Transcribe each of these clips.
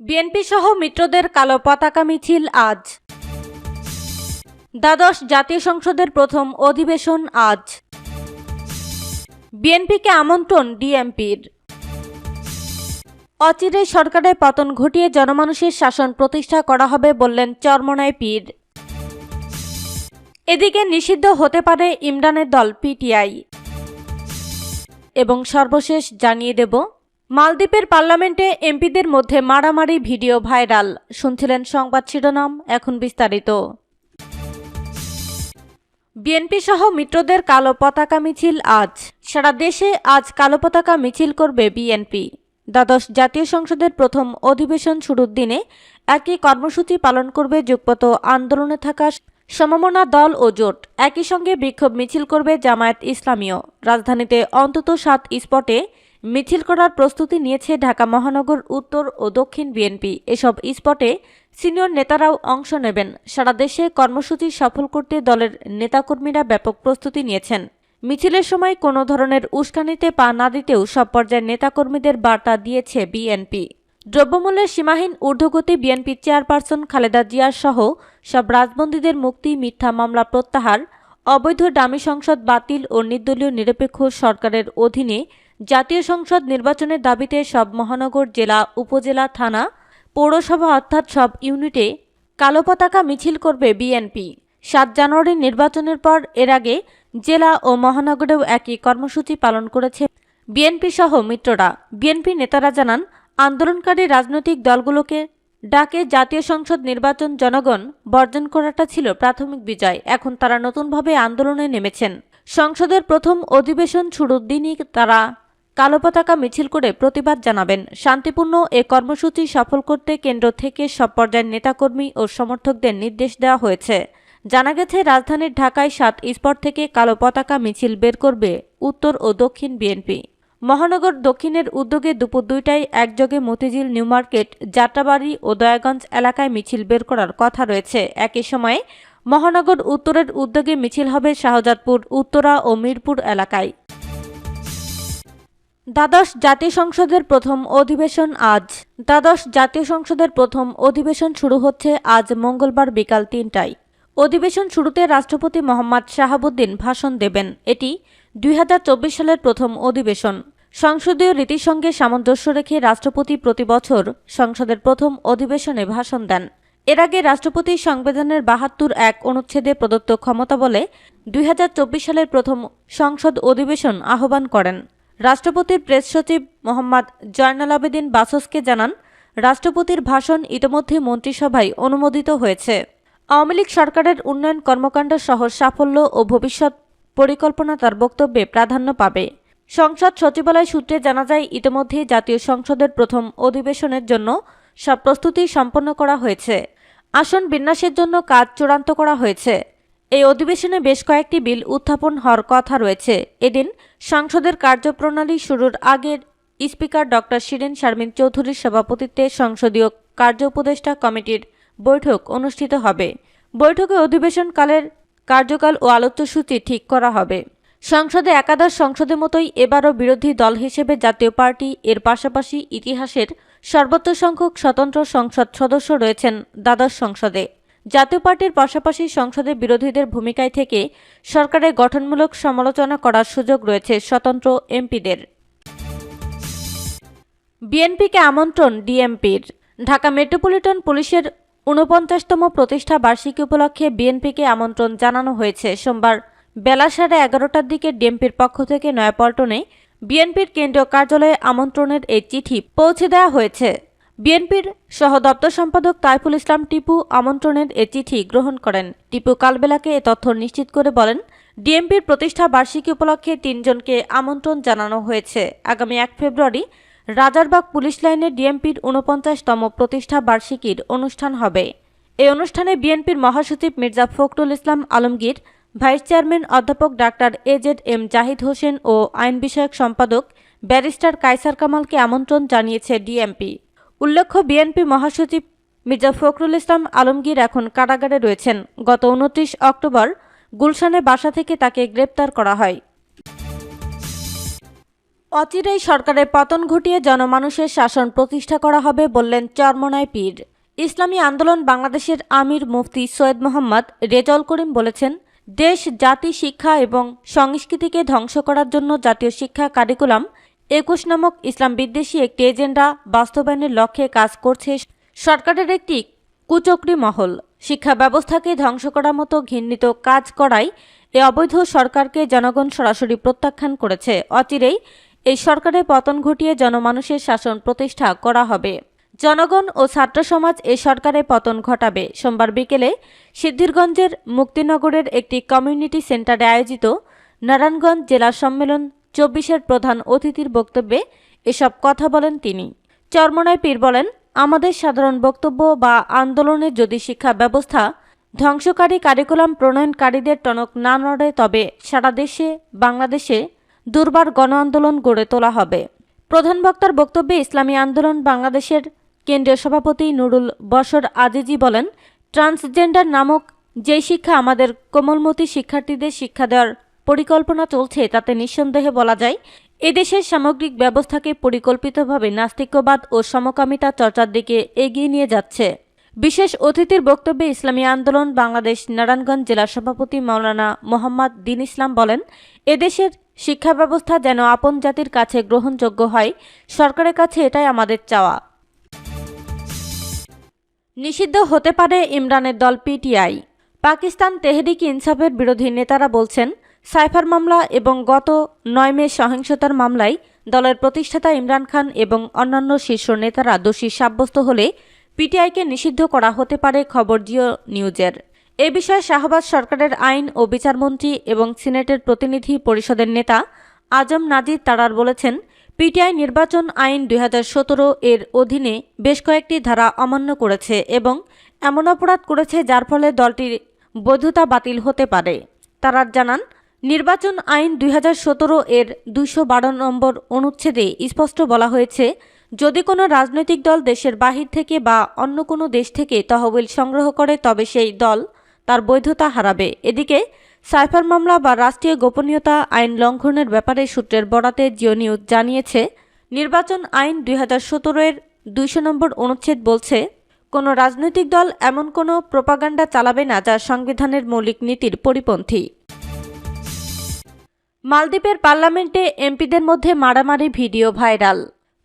BNP সহ মিত্রদের কালো পতাকা মিছিল আজ। দ্বাদশ জাতীয় সংসদের প্রথম অধিবেশন আজ। বিএনপিকে আমন্ত্রণ ডিএমপির। অচিরে সরকারের পতন ঘটিয়ে জনমানুষের শাসন প্রতিষ্ঠা করা হবে বললেন চরমনায় পীর। এদিকে নিষিদ্ধ হতে পারে ইমরানের দল পিটিআই। এবং সর্বশেষ জানিয়ে দেব মালদ্বীপের পার্লামেন্টে এমপিদের মধ্যে মারামারি ভিডিও ভাইরাল। শুনছিলেন সংবাদ শিরোনাম, এখন বিস্তারিত। বিএনপি সহ মিত্রদের কালো পতাকা মিছিল আজ। সারা দেশে আজ কালো পতাকা মিছিল করবে বিএনপি। দ্বাদশ জাতীয় সংসদের প্রথম অধিবেশন শুরুর দিনে একই কর্মসূচি পালন করবে যুগপত আন্দোলনে থাকা সমমনা দল ও জোট। একই সঙ্গে বিক্ষোভ মিছিল করবে জামায়াত ইসলামীয় রাজধানীতে অন্তত সাত স্পটে মিছিল করার প্রস্তুতি নিয়েছে ঢাকা মহানগর উত্তর ও দক্ষিণ বিএনপি। এসব স্পটে সিনিয়র নেতারাও অংশ নেবেন। সারা দেশে কর্মসূচি সফল করতে দলের নেতাকর্মীরা ব্যাপক প্রস্তুতি নিয়েছেন। মিছিলের সময় কোনো ধরনের উস্কানিতে পা না দিতেও সব পর্যায়ের নেতাকর্মীদের বার্তা দিয়েছে বিএনপি। দ্রব্যমূল্যের সীমাহীন ঊর্ধ্বগতি বিএনপি চেয়ারপারসন খালেদা জিয়ার সহ সব রাজবন্দীদের মুক্তি, মিথ্যা মামলা প্রত্যাহার, অবৈধ ডামি সংসদ বাতিল ও নির্দলীয় নিরপেক্ষ সরকারের অধীনে জাতীয় সংসদ নির্বাচনের দাবিতে সব মহানগর জেলা, উপজেলা, থানা, পৌরসভা অর্থাৎ সব ইউনিটে কালো পতাকা মিছিল করবে বিএনপি। সাত জানুয়ারি নির্বাচনের পর এর আগে জেলা ও মহানগরেও একই কর্মসূচি পালন করেছে বিএনপি সহ মিত্ররা। বিএনপি নেতারা জানান, আন্দোলনকারী রাজনৈতিক দলগুলোকে ডাকে জাতীয় সংসদ নির্বাচন জনগণ বর্জন করাটা ছিল প্রাথমিক বিজয়। এখন তারা নতুনভাবে আন্দোলনে নেমেছেন। সংসদের প্রথম অধিবেশন শুরুর দিনই তারা কালো পতাকা মিছিল করে প্রতিবাদ জানাবেন। শান্তিপূর্ণ এ কর্মসূচি সফল করতে কেন্দ্র থেকে সব পর্যায়ের নেতাকর্মী ও সমর্থকদের নির্দেশ দেওয়া হয়েছে। জানা গেছে, রাজধানীর ঢাকায় সাত স্পট থেকে কালো পতাকা মিছিল বের করবে উত্তর ও দক্ষিণ বিএনপি। মহানগর দক্ষিণের উদ্যোগে দুপুর দুইটায় একযোগে মতিঝিল, নিউ মার্কেট, যাত্রাবাড়ি ও দয়াগঞ্জ এলাকায় মিছিল বের করার কথা রয়েছে। একই সময়ে মহানগর উত্তরের উদ্যোগে মিছিল হবে শাহজাদপুর, উত্তরা ও মিরপুর এলাকায়। দ্বাদশ জাতীয় সংসদের প্রথম অধিবেশন আজ। দ্বাদশ জাতীয় সংসদের প্রথম অধিবেশন শুরু হচ্ছে আজ মঙ্গলবার বিকাল তিনটায়। অধিবেশন শুরুতে রাষ্ট্রপতি মোহাম্মদ শাহাবুদ্দিন ভাষণ দেবেন। এটি দুই হাজার চব্বিশ সালের প্রথম অধিবেশন। সংসদীয় রীতির সঙ্গে সামঞ্জস্য রেখে রাষ্ট্রপতি প্রতি বছর সংসদের প্রথম অধিবেশনে ভাষণ দেন। এর আগে রাষ্ট্রপতি সংবিধানের বাহাত্তর এক অনুচ্ছেদে প্রদত্ত ক্ষমতা বলে দুই হাজার চব্বিশ সালের প্রথম সংসদ অধিবেশন আহ্বান করেন। রাষ্ট্রপতির প্রেস সচিব মোহাম্মদ জয়নাল আবেদিন বাসসকে জানান, রাষ্ট্রপতির ভাষণ ইতোমধ্যে মন্ত্রিসভায় অনুমোদিত হয়েছে। আওয়ামী লীগ সরকারের উন্নয়ন কর্মকাণ্ড সহ সাফল্য ও ভবিষ্যৎ পরিকল্পনা তার বক্তব্যে প্রাধান্য পাবে। সংসদ সচিবালয় সূত্রে জানা যায় ইতিমধ্যে জাতীয় সংসদের প্রথম অধিবেশনের জন্য সব প্রস্তুতি সম্পন্ন করা হয়েছে। আসন বিন্যাসের জন্য কাজ চূড়ান্ত করা হয়েছে। এই অধিবেশনে বেশ কয়েকটি বিল উত্থাপন হওয়ার কথা রয়েছে। এদিন সংসদের কার্যপ্রণালী শুরুর আগের স্পিকার ডক্টর শিরিন শারমিন চৌধুরীর সভাপতিত্বে সংসদীয় কার্য উপদেষ্টা কমিটির বৈঠক অনুষ্ঠিত হবে। বৈঠকে অধিবেশনকালের কার্যকাল ও আলোচ্যসূচি ঠিক করা হবে। সংসদে একাদশ সংসদের মতোই এবারও বিরোধী দল হিসেবে জাতীয় পার্টি, এর পাশাপাশি ইতিহাসের সর্বোচ্চ সংখ্যক স্বতন্ত্র সংসদ সদস্য রয়েছেন দ্বাদশ সংসদে। জাতীয় পার্টির পাশাপাশি সংসদে বিরোধীদের ভূমিকায় থেকে সরকারের গঠনমূলক সমালোচনা করার সুযোগ রয়েছে স্বতন্ত্র এমপিদের। বিএনপিকে আমন্ত্রণ ডিএমপির। ঢাকা মেট্রোপলিটন পুলিশের ঊনপঞ্চাশতম প্রতিষ্ঠা বার্ষিকী উপলক্ষে বিএনপিকে আমন্ত্রণ জানানো হয়েছে। সোমবার বেলা সাড়ে এগারোটার দিকে ডিএমপির পক্ষ থেকে নয়াপল্টনে বিএনপির কেন্দ্রীয় কার্যালয়ে আমন্ত্রণের এই চিঠি পৌঁছে দেওয়া হয়েছে। বিএনপির সহ দপ্তর সম্পাদক তাইফুল ইসলাম টিপু আমন্ত্রণের এ চিঠি গ্রহণ করেন। টিপু কালবেলাকে এ তথ্য নিশ্চিত করে বলেন, ডিএমপির প্রতিষ্ঠা বার্ষিকী উপলক্ষে তিনজনকে আমন্ত্রণ জানানো হয়েছে। আগামী এক ফেব্রুয়ারি রাজারবাগ পুলিশ লাইনে ডিএমপির ঊনপঞ্চাশতম প্রতিষ্ঠা বার্ষিকীর অনুষ্ঠান হবে। এই অনুষ্ঠানে বিএনপির মহাসচিব মির্জা ফখরুল ইসলাম আলমগীর, ভাইস চেয়ারম্যান অধ্যাপক doctor AZ M Zahid Hossain ও আইন বিষয়ক সম্পাদক ব্যারিস্টার কাইসার কামালকে আমন্ত্রণ জানিয়েছে ডিএমপি। উল্লেখ্য, বিএনপি মহাসচিব মির্জা ফখরুল ইসলাম আলমগীর এখন কারাগারে রয়েছেন। গত উনত্রিশ অক্টোবর গুলশানে বাসা থেকে তাকে গ্রেপ্তার করা হয়। অচিরেই সরকারের পতন ঘটিয়ে জনমানুষের শাসন প্রতিষ্ঠা করা হবে বললেন চরমনায় পীর। ইসলামী আন্দোলন বাংলাদেশের আমির মুফতি সৈয়দ মোহাম্মদ রেজল করিম বলেছেন, দেশ, জাতি, শিক্ষা এবং সংস্কৃতিকে ধ্বংস করার জন্য জাতীয় শিক্ষা কারিকুলাম একুশ নামক ইসলাম বিদ্বেষী একটি এজেন্ডা বাস্তবায়নের লক্ষ্যে কাজ করছে সরকারের একটি কুচক্রি মহল। শিক্ষা ব্যবস্থাকে ধ্বংস করার মতো ঘৃণিত কাজ করায় এ অবৈধ সরকারকে জনগণ সরাসরি প্রত্যাখ্যান করেছে। অচিরেই এই সরকারের পতন ঘটিয়ে জনমানুষের শাসন প্রতিষ্ঠা করা হবে। জনগণ ও ছাত্র সমাজ এ সরকারের পতন ঘটাবে। সোমবার বিকেলে সিদ্ধিরগঞ্জের মুক্তিনগরের একটি কমিউনিটি সেন্টারে আয়োজিত নারায়ণগঞ্জ জেলা সম্মেলন চব্বিশের প্রধান অতিথির বক্তব্যে এসব কথা বলেন তিনি। চরমনায় পীর বলেন, আমাদের সাধারণ বক্তব্য বা আন্দোলনের যদি শিক্ষা ব্যবস্থা ধ্বংসকারী কারিকুলাম প্রণয়নকারীদের টনক না নড়ে, তবে সারা দেশে, বাংলাদেশে দুর্বার গণ আন্দোলন গড়ে তোলা হবে। প্রধান বক্তার বক্তব্যে ইসলামী আন্দোলন বাংলাদেশের কেন্দ্রীয় সভাপতি নুরুল বশর আজিজি বলেন, ট্রান্সজেন্ডার নামক যে শিক্ষা আমাদের কোমলমতি শিক্ষার্থীদের শিক্ষা দেওয়ার পরিকল্পনা চলছে তাতে নিঃসন্দেহে বলা যায়, এদেশের সামগ্রিক ব্যবস্থাকে পরিকল্পিতভাবে নাস্তিক্যবাদ ও সমকামিতা চর্চার দিকে এগিয়ে নিয়ে যাচ্ছে। বিশেষ অতিথির বক্তব্যে ইসলামী আন্দোলন, বাংলাদেশ নারায়ণগঞ্জ জেলা সভাপতি মাওলানা মোহাম্মদ দিন ইসলাম বলেন, এদেশের শিক্ষা ব্যবস্থা যেন আপন জাতির কাছে গ্রহণযোগ্য হয়, সরকারের কাছে এটাই আমাদের চাওয়া। নিষিদ্ধ হতে পারে ইমরানের দল পিটিআই। পাকিস্তান তেহরিক ইনসাফের বিরোধী নেতারা বলছেন সাইফার মামলা এবং গত নয় মে সহিংসতার মামলায় দলের প্রতিষ্ঠাতা ইমরান খান এবং অন্যান্য শীর্ষ নেতারা দোষী সাব্যস্ত হলে পিটিআইকে নিষিদ্ধ করা হতে পারে খবর জিও নিউজের। এ বিষয়ে শাহবাজ সরকারের আইন ও বিচারমন্ত্রী এবং সিনেটের প্রতিনিধি পরিষদের নেতা আজম নাজির তারার বলেছেন, পিটিআই নির্বাচন আইন দুই হাজার সতেরো এর অধীনে বেশ কয়েকটি ধারা অমান্য করেছে এবং এমন অপরাধ করেছে যার ফলে দলটির বৈধতা বাতিল হতে পারে। তারার জানান নির্বাচন আইন দুই হাজার সতেরো এর দুইশো বারো নম্বর অনুচ্ছেদে স্পষ্ট বলা হয়েছে, যদি কোনো রাজনৈতিক দল দেশের বাহির থেকে বা অন্য কোনো দেশ থেকে তহবিল সংগ্রহ করে, তবে সেই দল তার বৈধতা হারাবে। এদিকে, সাইফার মামলা বা রাষ্ট্রীয় গোপনীয়তা আইন লঙ্ঘনের ব্যাপারে সূত্রের বরাতে জিও নিউজ জানিয়েছে, নির্বাচন আইন দুই হাজার সতেরো এর দুইশো নম্বর অনুচ্ছেদ বলছে, কোনো রাজনৈতিক দল এমন কোনো প্রোপাগান্ডা চালাবে না যা সংবিধানের মৌলিক নীতির পরিপন্থী। মালদ্বীপের পার্লামেন্টে এমপিদের মধ্যে মারামারি ভিডিও ভাইরাল।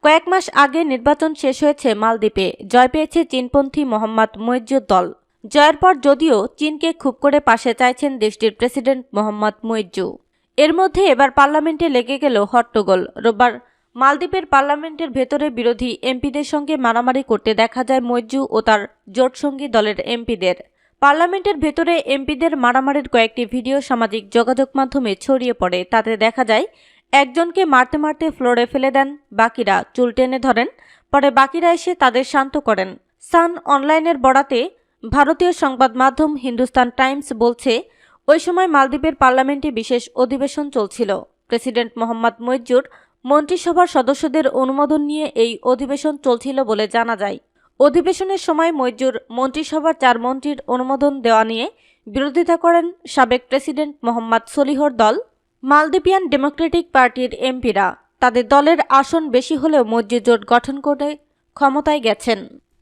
কয়েক মাস আগে নির্বাচন শেষ হয়েছে মালদ্বীপে, জয় পেয়েছে চীনপন্থী মোহাম্মদ মৈজুর দল। জয়ের পর যদিও চীনকে খুব করে পাশে চাইছেন দেশটির প্রেসিডেন্ট মোহাম্মদ মৈজু এর মধ্যে এবার পার্লামেন্টে লেগে গেল হট্টগোল। রোববার মালদ্বীপের পার্লামেন্টের ভেতরে বিরোধী এমপিদের সঙ্গে মারামারি করতে দেখা যায় মৈজু ও তার জোটসঙ্গী দলের এমপিদের। পার্লামেন্টের ভেতরে এমপিদের মারামারির কয়েকটি ভিডিও সামাজিক যোগাযোগ মাধ্যমে ছড়িয়ে পড়ে। তাতে দেখা যায়, একজনকে মারতে মারতে ফ্লোরে ফেলে দেন, বাকিরা চুল টেনে ধরেন, পরে বাকিরা এসে তাদের শান্ত করেন। সান অনলাইনের বরাতে ভারতীয় সংবাদ মাধ্যম হিন্দুস্তান টাইমস বলছে, ওই সময় মালদ্বীপের পার্লামেন্টে বিশেষ অধিবেশন চলছিল। প্রেসিডেন্ট মোহাম্মদ মৈজুর মন্ত্রিসভার সদস্যদের অনুমোদন নিয়ে এই অধিবেশন চলছিল বলে জানা যায়। অধিবেশনের সময় মৈজুর মন্ত্রিসভার চার মন্ত্রীর অনুমোদন দেওয়া নিয়ে বিরোধিতা করেন সাবেক প্রেসিডেন্ট মোহাম্মদ সলিহর দল। মালদ্বীপিয়ান ডেমোক্রেটিক পার্টির এমপিরা তাদের দলের আসন বেশি হলেও মসজিদ জোট গঠন করে ক্ষমতায় গেছেন।